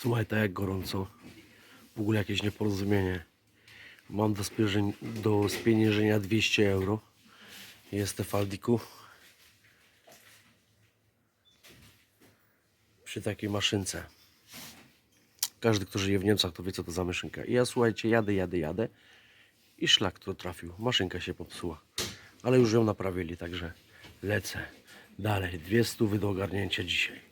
Słuchaj, tak jak gorąco. W ogóle jakieś nieporozumienie. Mam do, spierzeń, do spieniężenia 200 euro. Jestem w Aldiku. Przy takiej maszynce. Każdy, kto żyje w Niemczech, to wie, co to za maszynka. I ja, słuchajcie, jadę, jadę, jadę. I szlak to trafił. Maszynka się popsuła. Ale już ją naprawili, także lecę. Dalej, dwie stówy do ogarnięcia dzisiaj.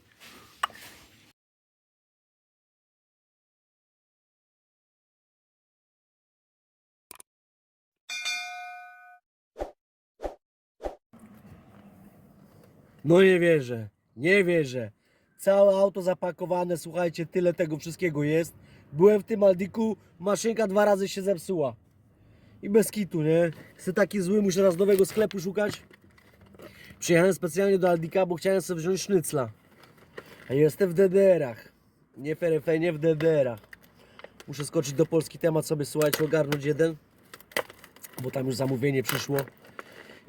No nie wierzę, nie wierzę. Całe auto zapakowane, słuchajcie, tyle tego wszystkiego jest. Byłem w tym Aldiku, maszynka dwa razy się zepsuła. I bez kitu, nie? Jestem taki zły, muszę raz nowego sklepu szukać. Przyjechałem specjalnie do Aldika, bo chciałem sobie wziąć sznycla. A jestem w DDR-ach. Nie w RFA, nie w DDR-ach. Muszę skoczyć do Polski temat sobie, słuchajcie, ogarnąć jeden. Bo tam już zamówienie przyszło.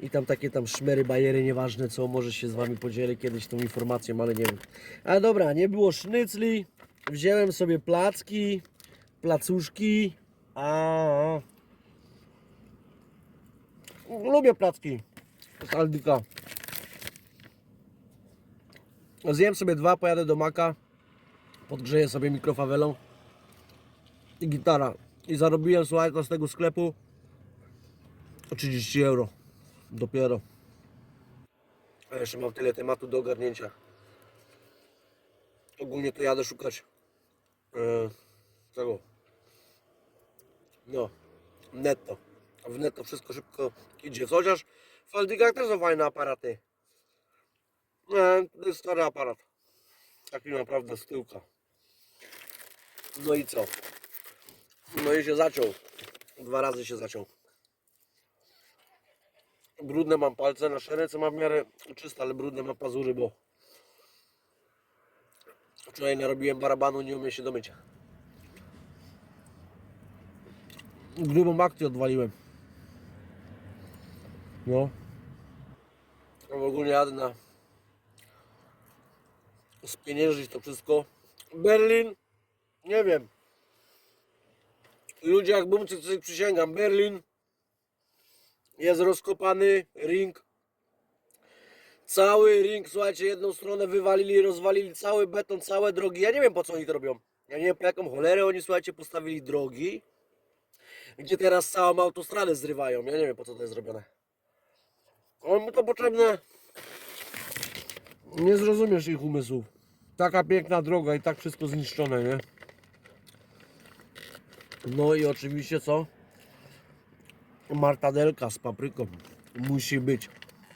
I tam takie tam szmery, bajery, nieważne co, może się z wami podzielę kiedyś tą informacją, ale nie wiem. Ale dobra, nie było sznycli, wziąłem sobie placki, placuszki, a Lubię placki z Aldyka. Zjem sobie dwa, pojadę do Maka, podgrzeję sobie mikrofawelą i gitara. I zarobiłem, słuchajcie, z tego sklepu 30 euro. Dopiero. A jeszcze mam tyle tematu do ogarnięcia. Ogólnie to jadę szukać e, tego. No, netto. W netto wszystko szybko idzie. Chociaż w Aldygach też są fajne aparaty. Nie, to jest stary aparat. Taki naprawdę z tyłka. No i co? No i się zaciął. Dwa razy się zaciął. Brudne mam palce, nasze ręce mam w miarę czyste, ale brudne mam pazury, bo wczoraj narobiłem barabanu, nie umiem się do mycia. Grubą akcję odwaliłem. No. A w ogóle jadę na spieniężyć to wszystko. Berlin, nie wiem. Ludzie jak bumcy, coś przysięgam, Berlin jest rozkopany ring. Cały ring, słuchajcie, jedną stronę wywalili, rozwalili cały beton, całe drogi. Ja nie wiem po co oni to robią. Ja nie wiem po jaką cholerę oni, słuchajcie, postawili drogi, gdzie teraz całą autostradę zrywają. Ja nie wiem po co to jest zrobione. Mi to potrzebne. Nie zrozumiesz ich umysłów. Taka piękna droga i tak wszystko zniszczone, nie? No i oczywiście co? Martadelka z papryką musi być.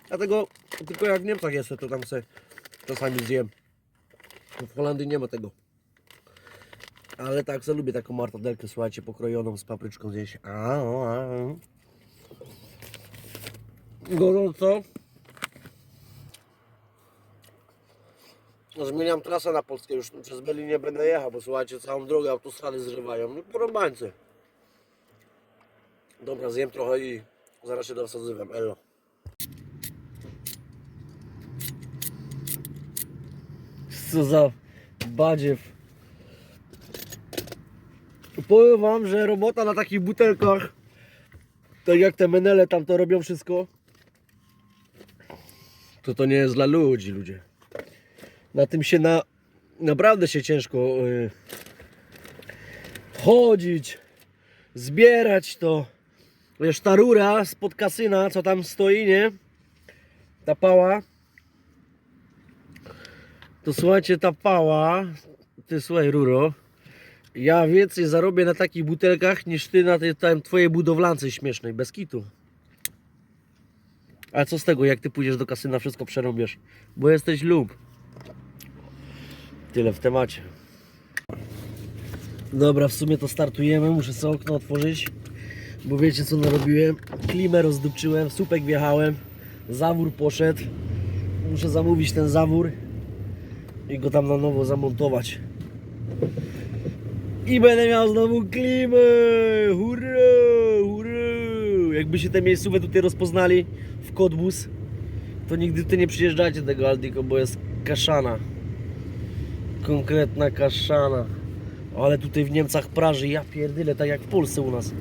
Dlatego tylko jak w Niemczech jestem, to tam sobie czasami zjem. W Holandii nie ma tego. Ale tak sobie lubię taką martadelkę, słuchajcie, pokrojoną z papryczką zjeść. Gorąco. Zmieniam trasę na Polskę, już przez Berlin nie będę jechał, bo słuchajcie, całą drogę autostrady zrywają. No porąbańcy. Dobra, zjem trochę i zaraz się do Was odzywam. Elo. Co za badziew. Powiem Wam, że robota na takich butelkach, tak jak te menele tam to robią wszystko, to to nie jest dla ludzi, ludzie. Na tym się na, naprawdę się ciężko y, chodzić, zbierać to. Wiesz, ta rura spod kasyna, co tam stoi, nie? Ta pała. To słuchajcie, ta pała, ty słuchaj ruro, ja więcej zarobię na takich butelkach niż ty na tej tam twojej budowlance śmiesznej, bez kitu. A co z tego, jak ty pójdziesz do kasyna, wszystko przerobisz, bo jesteś lub. Tyle w temacie. Dobra, w sumie to startujemy, muszę sobie okno otworzyć. Bo wiecie co narobiłem? Klimę rozdupczyłem, słupek wjechałem, zawór poszedł. Muszę zamówić ten zawór i go tam na nowo zamontować. I będę miał znowu klimę! Hurra! Hurra! Jakby się te miejscowe tutaj rozpoznali w Kodbus, to nigdy tu nie przyjeżdżajcie do tego Aldiko, bo jest kaszana. Konkretna kaszana. Ale tutaj w Niemcach praży, ja pierdyle, tak jak w Polsce u nas.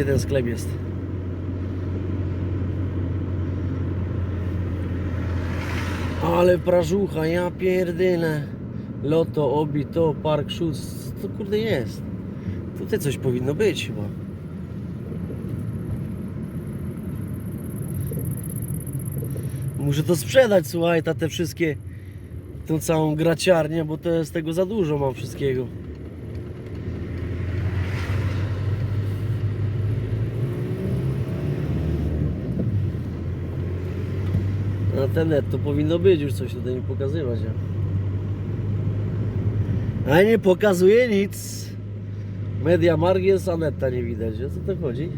Gdzie ten sklep jest? Ale prażucha, ja pierdyle. Loto, Obito, Park Schutz, co to kurde jest? Tutaj coś powinno być chyba. Muszę to sprzedać, słuchaj, ta te wszystkie, tą całą graciarnię, bo to jest tego za dużo mam wszystkiego. A ten net to powinno być już coś tutaj mi pokazywać. A, nie pokazuje nic. Media Margies, a nie widać. O co to chodzi?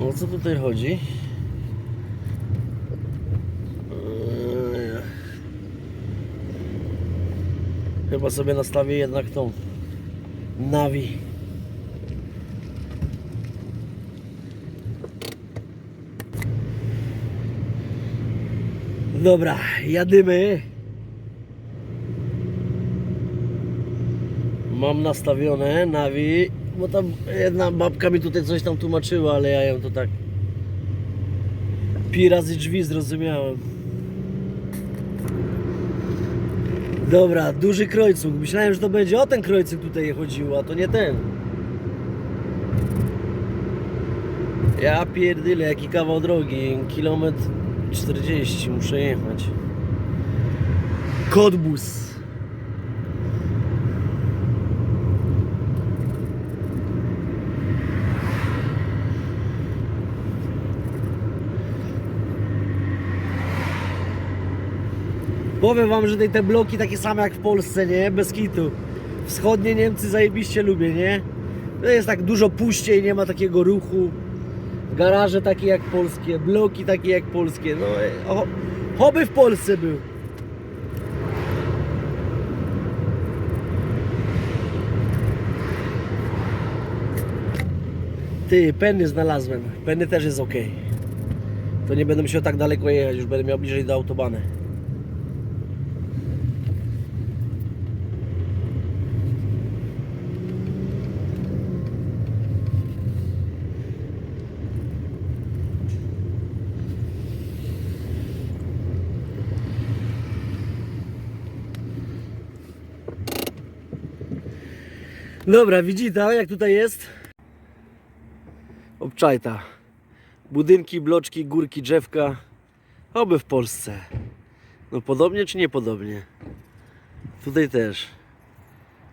O co tutaj chodzi? Eee, Chyba sobie nastawię jednak tą Navi. Dobra, jadymy. Mam nastawione Navi, bo tam jedna babka mi tutaj coś tam tłumaczyła, ale ja ją to tak pi razy drzwi zrozumiałem. Dobra, duży krojcuk. Myślałem, że to będzie o ten krojcuk tutaj chodziło, a to nie ten. Ja pierdyle, jaki kawał drogi. Kilometr 40 muszę jechać. Kodbus. Powiem wam, że te bloki takie same jak w Polsce, nie? Bez kitu. Wschodnie Niemcy zajebiście lubię, nie? To jest tak dużo puściej, nie ma takiego ruchu. Garaże takie jak polskie, bloki takie jak polskie. No, e, o, w Polsce był. Ty, penny znalazłem. Penny też jest ok. To nie będę musiał tak daleko jechać, już będę miał bliżej do autobany. Dobra, widzicie jak tutaj jest? Obczajta. Budynki, bloczki, górki, drzewka. Oby w Polsce. No podobnie czy niepodobnie? Tutaj też.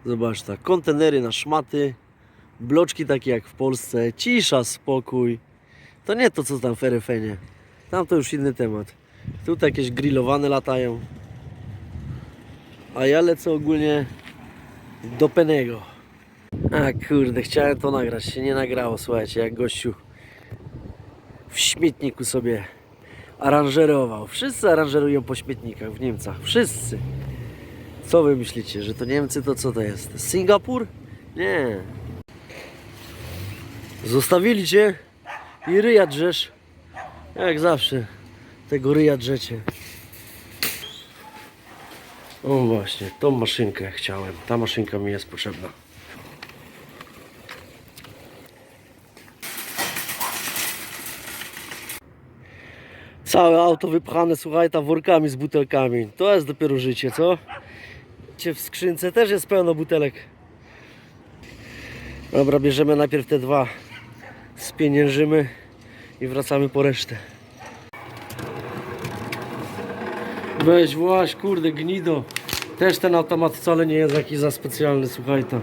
Zobacz tak, kontenery na szmaty, bloczki takie jak w Polsce, cisza, spokój. To nie to co tam w RFN-ie. Tam to już inny temat. Tutaj jakieś grillowane latają. A ja lecę ogólnie do Penego. A kurde, chciałem to nagrać, się nie nagrało, słuchajcie, jak gościu w śmietniku sobie aranżerował. Wszyscy aranżerują po śmietnikach w Niemcach, wszyscy. Co wy myślicie, że to Niemcy to co to jest? Singapur? Nie. Zostawili cię i ryja drzesz. Jak zawsze. Tego ryja drzecie. O właśnie, tą maszynkę chciałem. Ta maszynka mi jest potrzebna. Całe auto wypchane, słuchaj, tam workami z butelkami. To jest dopiero życie, co? W skrzynce też jest pełno butelek. Dobra, bierzemy najpierw te dwa, spieniężymy i wracamy po resztę. Weź właś, kurde, gnido. Też ten automat wcale nie jest jakiś za specjalny, słuchaj to.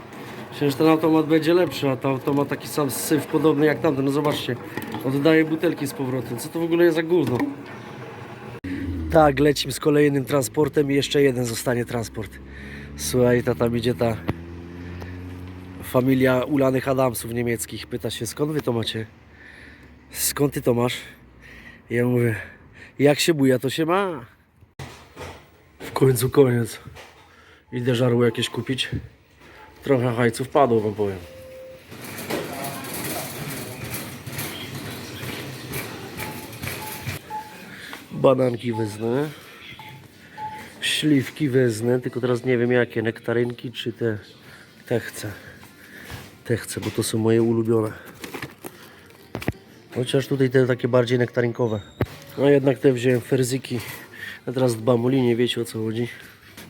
Przecież ten automat będzie lepszy, a ten automat taki sam syf podobny jak tamten. No zobaczcie, oddaje butelki z powrotem. Co to w ogóle jest za gówno? Tak, lecimy z kolejnym transportem i jeszcze jeden zostanie transport. Słuchaj, ta tam idzie ta familia ulanych Adamsów niemieckich. Pyta się, skąd wy to macie? Skąd ty to masz? Ja mówię, jak się buja, to się ma. W końcu koniec. Idę żarło jakieś kupić. Trochę hajców padło, wam powiem. Bananki wezmę. Śliwki wezmę, tylko teraz nie wiem jakie, nektarynki czy te, te chcę. Te chcę, bo to są moje ulubione. Chociaż tutaj te takie bardziej nektarynkowe. A jednak te wziąłem ferzyki. A teraz dbam o linię, wiecie o co chodzi.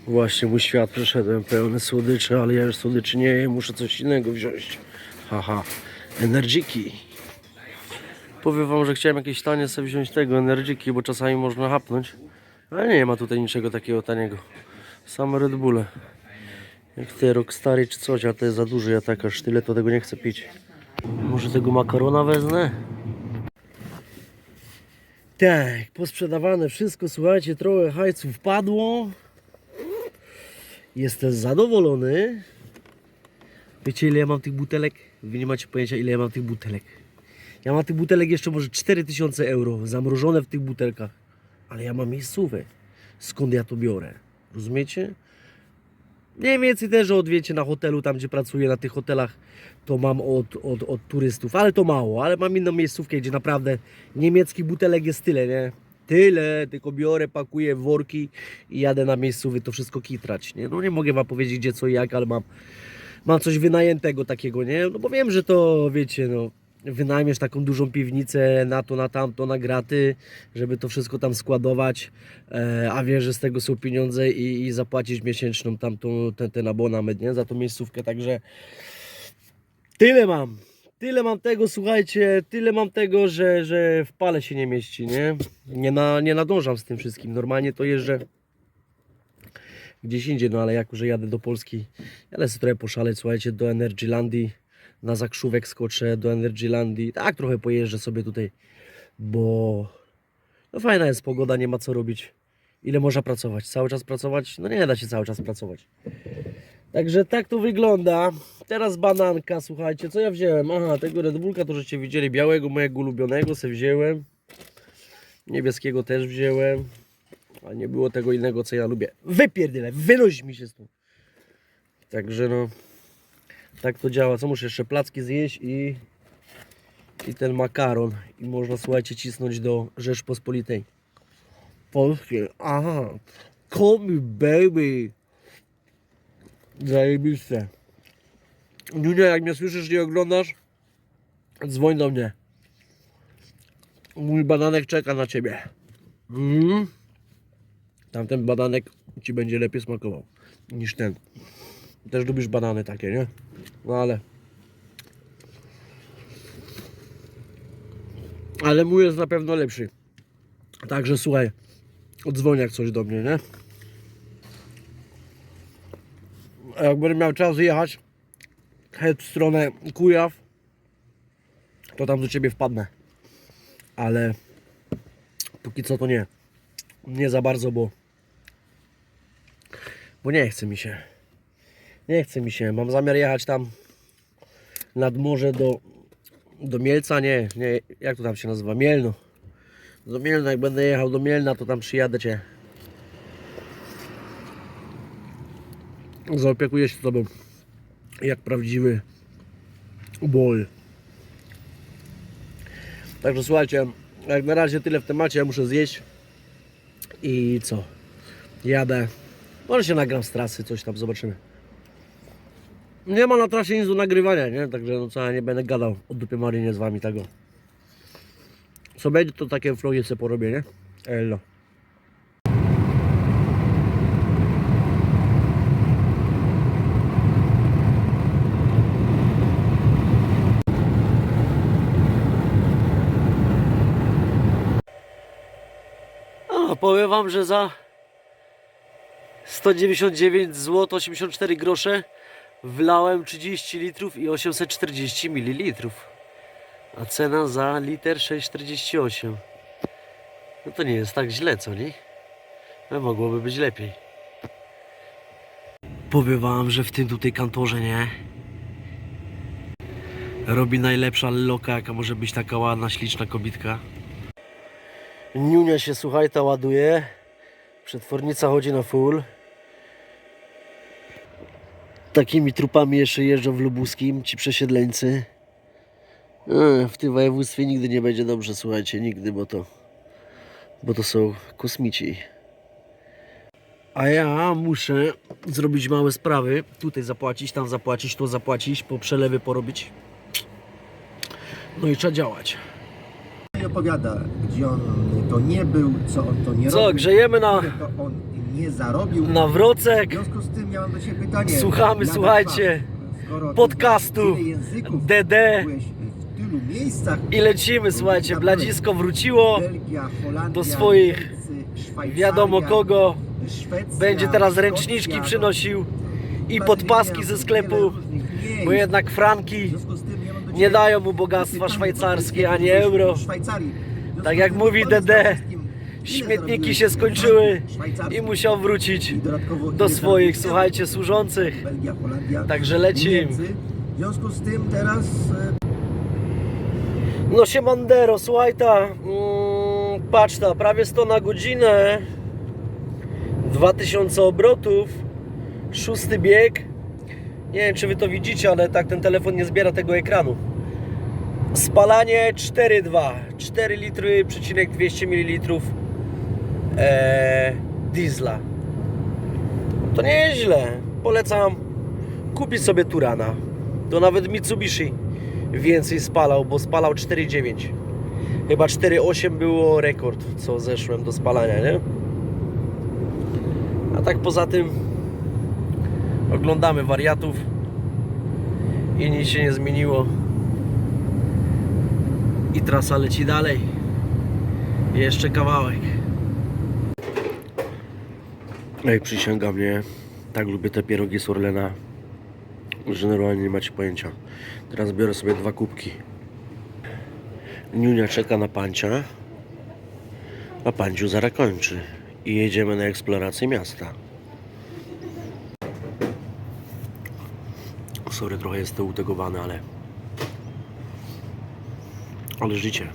Właśnie mój świat przeszedłem pełny słodyczy, ale ja już słodyczy nie jem, muszę coś innego wziąć. Haha, energiki. Powiem wam, że chciałem jakieś tanie sobie wziąć tego energiki, bo czasami można hapnąć. Ale nie ma tutaj niczego takiego taniego. Same Red Bulle. Jak te Rockstary czy coś, a to jest za duży, ja tak aż tyle to tego nie chcę pić. Może tego makarona wezmę? Tak, posprzedawane wszystko, słuchajcie, trochę hajców padło. Jestem zadowolony. Wiecie ile ja mam tych butelek? Wy nie macie pojęcia ile ja mam tych butelek. Ja mam tych butelek jeszcze może 4000 euro zamrożone w tych butelkach. Ale ja mam miejscówę. Skąd ja to biorę? Rozumiecie? Mniej więcej też od, wiecie, na hotelu, tam gdzie pracuję, na tych hotelach, to mam od, od, od turystów, ale to mało, ale mam inną miejscówkę, gdzie naprawdę niemieckich butelek jest tyle, nie? Tyle, tylko biorę, pakuję w worki i jadę na miejscówy to wszystko kitrać, nie? No nie mogę wam powiedzieć gdzie, co i jak, ale mam, mam coś wynajętego takiego, nie? No bo wiem, że to, wiecie, no, wynajmiesz taką dużą piwnicę na to, na tamto, na graty, żeby to wszystko tam składować, e, a wiesz, że z tego są pieniądze i, i zapłacić miesięczną tamtą, ten, ten abonament, nie? Za tą miejscówkę, także tyle mam. Tyle mam tego, słuchajcie, tyle mam tego, że, że w pale się nie mieści, nie? Nie, na, nie nadążam z tym wszystkim. Normalnie to jeżdżę gdzieś indziej, no ale jako, że jadę do Polski, jadę sobie trochę poszaleć, słuchajcie, do Energylandii, na zakrzówek skoczę do Energylandii, tak trochę pojeżdżę sobie tutaj, bo no fajna jest pogoda, nie ma co robić. Ile można pracować? Cały czas pracować? No nie da się cały czas pracować. Także tak to wygląda. Teraz bananka, słuchajcie, co ja wziąłem? Aha, tego Red Bullka to żeście widzieli, białego mojego ulubionego se wziąłem. Niebieskiego też wziąłem. A nie było tego innego, co ja lubię. Wypierdyle, wynoś mi się stąd. Także no, tak to działa. Co muszę jeszcze placki zjeść i, i ten makaron. I można, słuchajcie, cisnąć do Rzeczpospolitej. Polskie, aha. Call me baby. Zajebiste. Junia, jak mnie słyszysz i oglądasz, dzwoń do mnie. Mój bananek czeka na ciebie. Mm. Tamten bananek ci będzie lepiej smakował niż ten. Też lubisz banany takie, nie? No ale. Ale mój jest na pewno lepszy. Także słuchaj, odzwoń jak coś do mnie, nie? A jak będę miał czas jechać w stronę Kujaw, to tam do ciebie wpadnę. Ale póki co to nie. Nie za bardzo, bo bo nie chce mi się. Nie chce mi się. Mam zamiar jechać tam nad morze do, do Mielca. Nie, nie, jak to tam się nazywa? Mielno. Do Mielna, jak będę jechał do Mielna, to tam przyjadę cię. Zaopiekuję się tobą jak prawdziwy bol. Także słuchajcie, jak na razie tyle w temacie, ja muszę zjeść. I co? Jadę. Może się nagram z trasy, coś tam zobaczymy. Nie ma na trasie nic do nagrywania, nie? Także no co, ja nie będę gadał o dupie Marynie z wami tego. Co będzie, to takie vlogi sobie porobię, nie? Elo. A, powiem wam, że za 199 zł 84 grosze wlałem 30 litrów i 840 ml. A cena za liter 6,48. No to nie jest tak źle, co nie? No mogłoby być lepiej. Powiem wam, że w tym tutaj kantorze, nie? Robi najlepsza loka, jaka może być taka ładna, śliczna kobitka. Niunia się, słuchaj, ta ładuje. Przetwornica chodzi na full. Takimi trupami jeszcze jeżdżą w Lubuskim ci przesiedleńcy. E, W tym województwie nigdy nie będzie dobrze, słuchajcie, nigdy, bo to, bo to są kosmici. A ja muszę zrobić małe sprawy. Tutaj zapłacić, tam zapłacić, tu zapłacić, po przelewy porobić. No i trzeba działać. I opowiada, gdzie on to nie był, co on to nie Co, robił, grzejemy na, ile to on nie zarobił. na W wrocek związku z tym do Ciebie pytanie. Słuchamy, Jana słuchajcie, skoro ty podcastu znasz tyle języków, DD. byłeś w tylu miejscach, i lecimy, słuchajcie, Bladzisko wróciło Belgia, Holandia, do swoich Niemcy, Szwajcaria, wiadomo kogo. Szwecja, Będzie teraz Szkocja, ręczniki no, przynosił i podpaski ze sklepu, bo jednak franki nie dają mu bogactwa szwajcarskie ani euro. Szwajcarii. Tak jak mówi DD, Śmietniki się skończyły i musiał wrócić do swoich, słuchajcie, służących. Także lecimy. W związku z tym teraz e, No się Mandero, słuchaj ta, mm, patrz ta, prawie 100 na godzinę, 2000 obrotów, szósty bieg. Nie wiem czy wy to widzicie, ale tak ten telefon nie zbiera tego ekranu. Spalanie 4,2, 4 litry, przecinek 200 ml e, diesla. To nie jest źle, polecam kupić sobie Turana. To nawet Mitsubishi więcej spalał, bo spalał 4,9. Chyba 4,8 było rekord, co zeszłem do spalania, nie? A tak poza tym oglądamy wariatów i nic się nie zmieniło. I trasa leci dalej. Jeszcze kawałek. Ej, przysięgam, nie? Tak lubię te pierogi z Orlena, że normalnie nie macie pojęcia. Teraz biorę sobie dwa kubki. Niunia czeka na pancia, a panciu zaraz kończy. I jedziemy na eksplorację miasta. Sorry, trochę jestem utegowany, ale... Ale życie.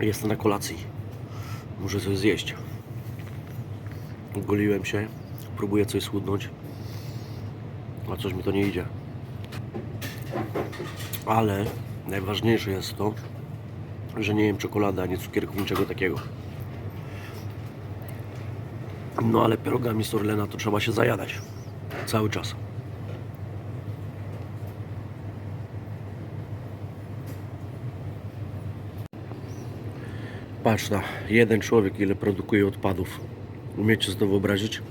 Jestem na kolacji. Muszę coś zjeść. Goliłem się. Próbuję coś schudnąć. A coś mi to nie idzie. Ale najważniejsze jest to, że nie jem czekolady ani cukierków, niczego takiego. No ale pierogami z Orlena to trzeba się zajadać. Cały czas. Patrz na jeden człowiek ile produkuje odpadów. Umiecie sobie wyobrazić?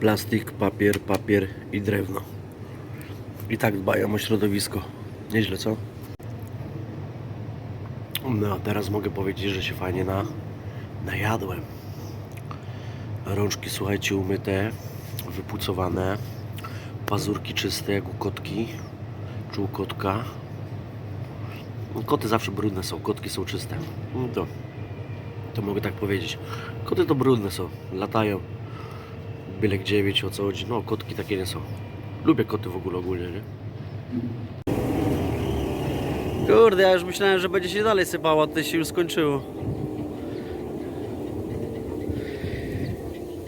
Plastik, papier, papier i drewno. I tak dbają o środowisko. Nieźle, co? No, teraz mogę powiedzieć, że się fajnie na, najadłem. Rączki, słuchajcie, umyte, wypucowane, pazurki czyste jak u kotki, czy u kotka. Koty zawsze brudne są, kotki są czyste. No to, to mogę tak powiedzieć. Koty to brudne są, latają. Byle gdzie, wiecie o co chodzi. No, kotki takie nie są. Lubię koty w ogóle ogólnie, nie? Kurde, ja już myślałem, że będzie się dalej sypało, to się już skończyło.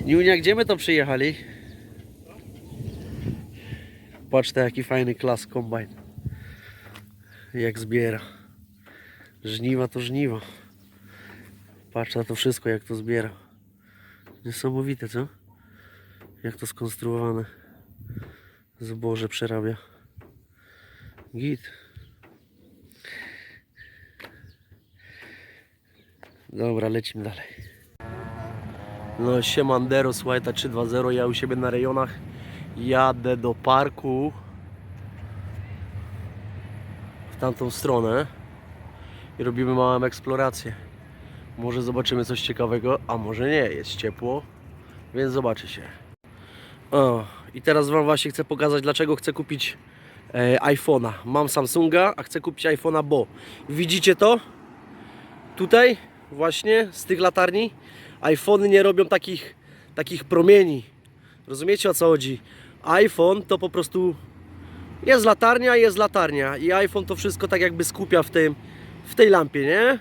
Junia, gdzie my to przyjechali? Patrzcie, jaki fajny klas kombajn. Jak zbiera. Żniwa to żniwa. Patrz na to wszystko, jak to zbiera. Niesamowite, co? Jak to skonstruowane. Zboże przerabia. Git. Dobra, lecimy dalej. No siemandero, słuchaj, ta 320, ja u siebie na rejonach jadę do parku w tamtą stronę i robimy małą eksplorację. Może zobaczymy coś ciekawego, a może nie, jest ciepło, więc zobaczy się. O, i teraz Wam właśnie chcę pokazać, dlaczego chcę kupić e, iPhone'a. Mam Samsunga, a chcę kupić iPhone'a, bo widzicie to? Tutaj właśnie z tych latarni iPhony nie robią takich, takich promieni. Rozumiecie o co chodzi? iPhone to po prostu jest latarnia, jest latarnia i iPhone to wszystko tak jakby skupia w tym, w tej lampie, nie?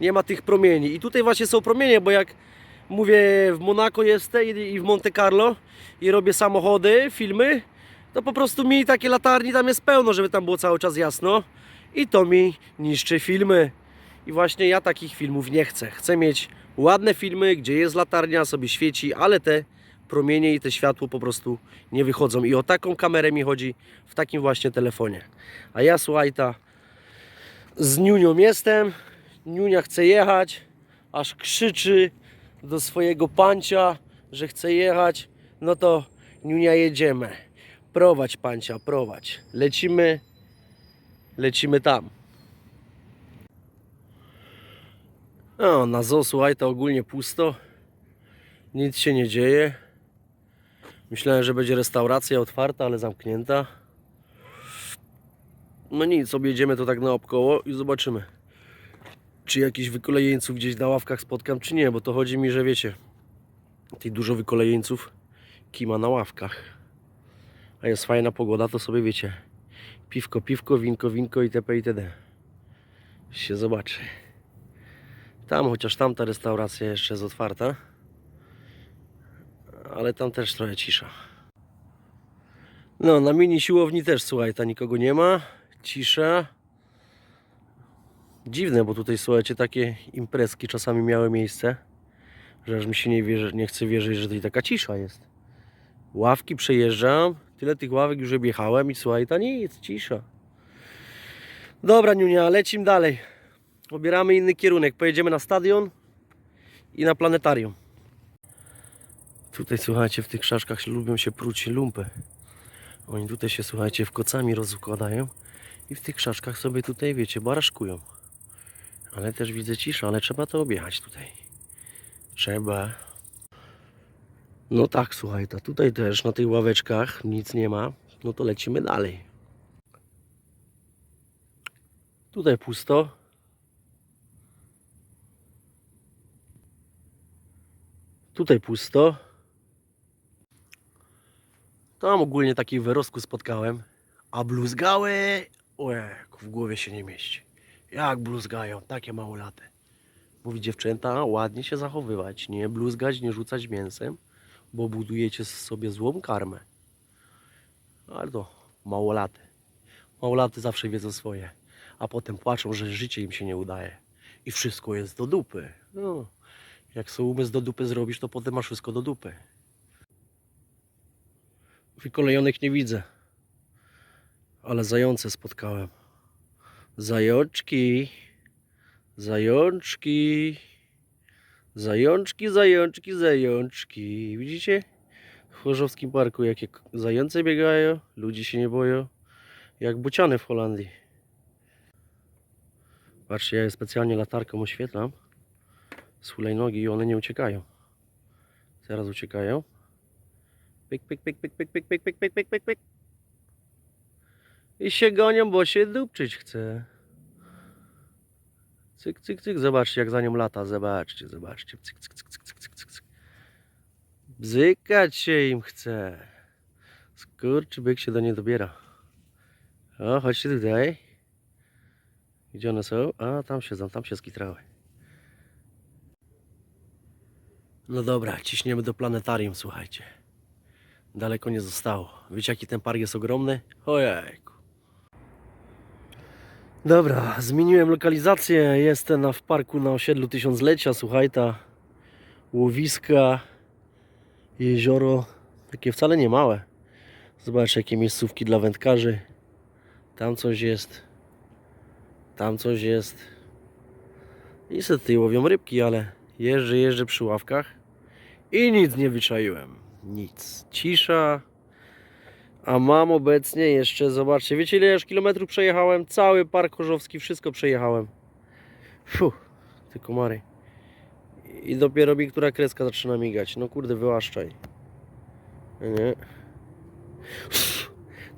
Nie ma tych promieni. I tutaj właśnie są promienie, bo jak mówię, w Monako jestem i w Monte Carlo i robię samochody, filmy, to po prostu mi takie latarni tam jest pełno, żeby tam było cały czas jasno i to mi niszczy filmy. I właśnie ja takich filmów nie chcę. Chcę mieć ładne filmy, gdzie jest latarnia, sobie świeci, ale te promienie i te światło po prostu nie wychodzą. I o taką kamerę mi chodzi w takim właśnie telefonie. A ja słuchaj, z Niunią jestem. Niunia chce jechać, aż krzyczy do swojego pancia, że chce jechać. No to Niunia jedziemy. Prowadź pancia, prowadź. Lecimy, lecimy tam. No, na zoo, słuchaj, to ogólnie pusto. Nic się nie dzieje. Myślałem, że będzie restauracja otwarta, ale zamknięta. No nic, objedziemy to tak naokoło i zobaczymy. Czy jakichś wykolejeńców gdzieś na ławkach spotkam, czy nie, bo to chodzi mi, że wiecie, tych dużo wykolejeńców kima na ławkach. A jest fajna pogoda, to sobie wiecie, piwko, piwko, winko, winko itp. itd. Się zobaczy. Tam, chociaż tamta restauracja jeszcze jest otwarta, ale tam też trochę cisza. No, na mini siłowni też, słuchaj, ta nikogo nie ma, cisza. Dziwne, bo tutaj, słuchajcie, takie imprezki czasami miały miejsce, że aż mi się nie, wierzy, nie chce wierzyć, że tutaj taka cisza jest. Ławki przejeżdżam, tyle tych ławek już objechałem i słuchaj, ta nic, cisza. Dobra, Niunia, lecimy dalej. Obieramy inny kierunek. Pojedziemy na stadion i na planetarium. Tutaj słuchajcie, w tych krzaczkach lubią się pruć lumpy. Oni tutaj się słuchajcie w kocami rozkładają i w tych krzaczkach sobie tutaj wiecie, baraszkują. Ale też widzę ciszę, ale trzeba to objechać tutaj. Trzeba. No tak, słuchaj, to tutaj też na tych ławeczkach nic nie ma. No to lecimy dalej. Tutaj pusto. Tutaj pusto. Tam ogólnie takich wyrostków spotkałem. A bluzgały, ojek, w głowie się nie mieści. Jak bluzgają, takie małolaty. Mówi dziewczęta, ładnie się zachowywać, nie bluzgać, nie rzucać mięsem, bo budujecie sobie złą karmę. Ale to małolaty. Małolaty zawsze wiedzą swoje, a potem płaczą, że życie im się nie udaje. I wszystko jest do dupy. No. Jak sobie umysł do dupy zrobisz, to potem masz wszystko do dupy. Wykolejonych nie widzę. Ale zające spotkałem. Zajączki. Zajączki. Zajączki, zajączki, zajączki. Widzicie? W Chorzowskim Parku jakie zające biegają. Ludzie się nie boją. Jak buciany w Holandii. Patrzcie, ja je specjalnie latarką oświetlam z hulajnogi i one nie uciekają. Teraz uciekają. Pyk, pyk, pyk, pyk, pyk, pyk, pyk, pyk, pyk, pyk, pyk, pyk. I się gonią, bo się dupczyć chce. Cyk, cyk, cyk. Zobaczcie, jak za nią lata. Zobaczcie, zobaczcie. Cyk, cyk, cyk, cyk, cyk, cyk, cyk. Bzykać się im chce. Skurczy byk się do niej dobiera. O, chodźcie tutaj. Gdzie one są? A, tam siedzą, tam się skitrały. No dobra, ciśniemy do planetarium, słuchajcie. Daleko nie zostało. Wiecie jaki ten park jest ogromny? Ojejku. Dobra, zmieniłem lokalizację. Jestem na, w parku na osiedlu Tysiąclecia. Słuchaj, ta łowiska, jezioro, takie wcale nie małe. Zobacz jakie miejscówki dla wędkarzy. Tam coś jest. Tam coś jest. Tutaj łowią rybki, ale jeżdżę, jeżdżę przy ławkach i nic nie wyczaiłem. Nic. Cisza. A mam obecnie jeszcze, zobaczcie, wiecie ile już kilometrów przejechałem? Cały Park Chorzowski, wszystko przejechałem. Fuh, te komary. I dopiero mi która kreska zaczyna migać. No kurde, wyłaszczaj. Nie.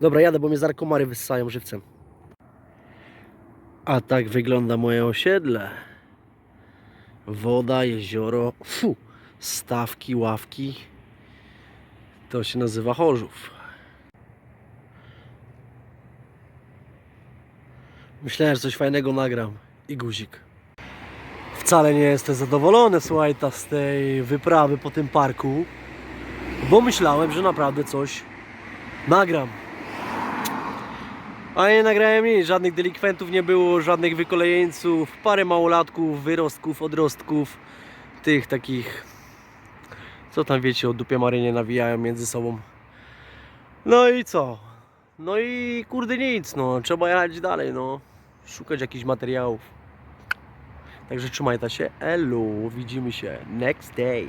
Dobra, jadę, bo mnie zaraz komary wyssają żywcem. A tak wygląda moje osiedle. Woda, jezioro, fu, stawki, ławki. To się nazywa Chorzów. Myślałem, że coś fajnego nagram. I guzik. Wcale nie jestem zadowolony, słuchaj, ta z tej wyprawy po tym parku, bo myślałem, że naprawdę coś nagram. A nie nagrałem nic, żadnych delikwentów nie było, żadnych wykolejeńców, parę małolatków, wyrostków, odrostków, tych takich, co tam wiecie, o dupie marynie nawijają między sobą. No i co? No i kurde nic, no, trzeba jechać dalej, no, szukać jakichś materiałów. Także trzymajcie się, elu, widzimy się next day.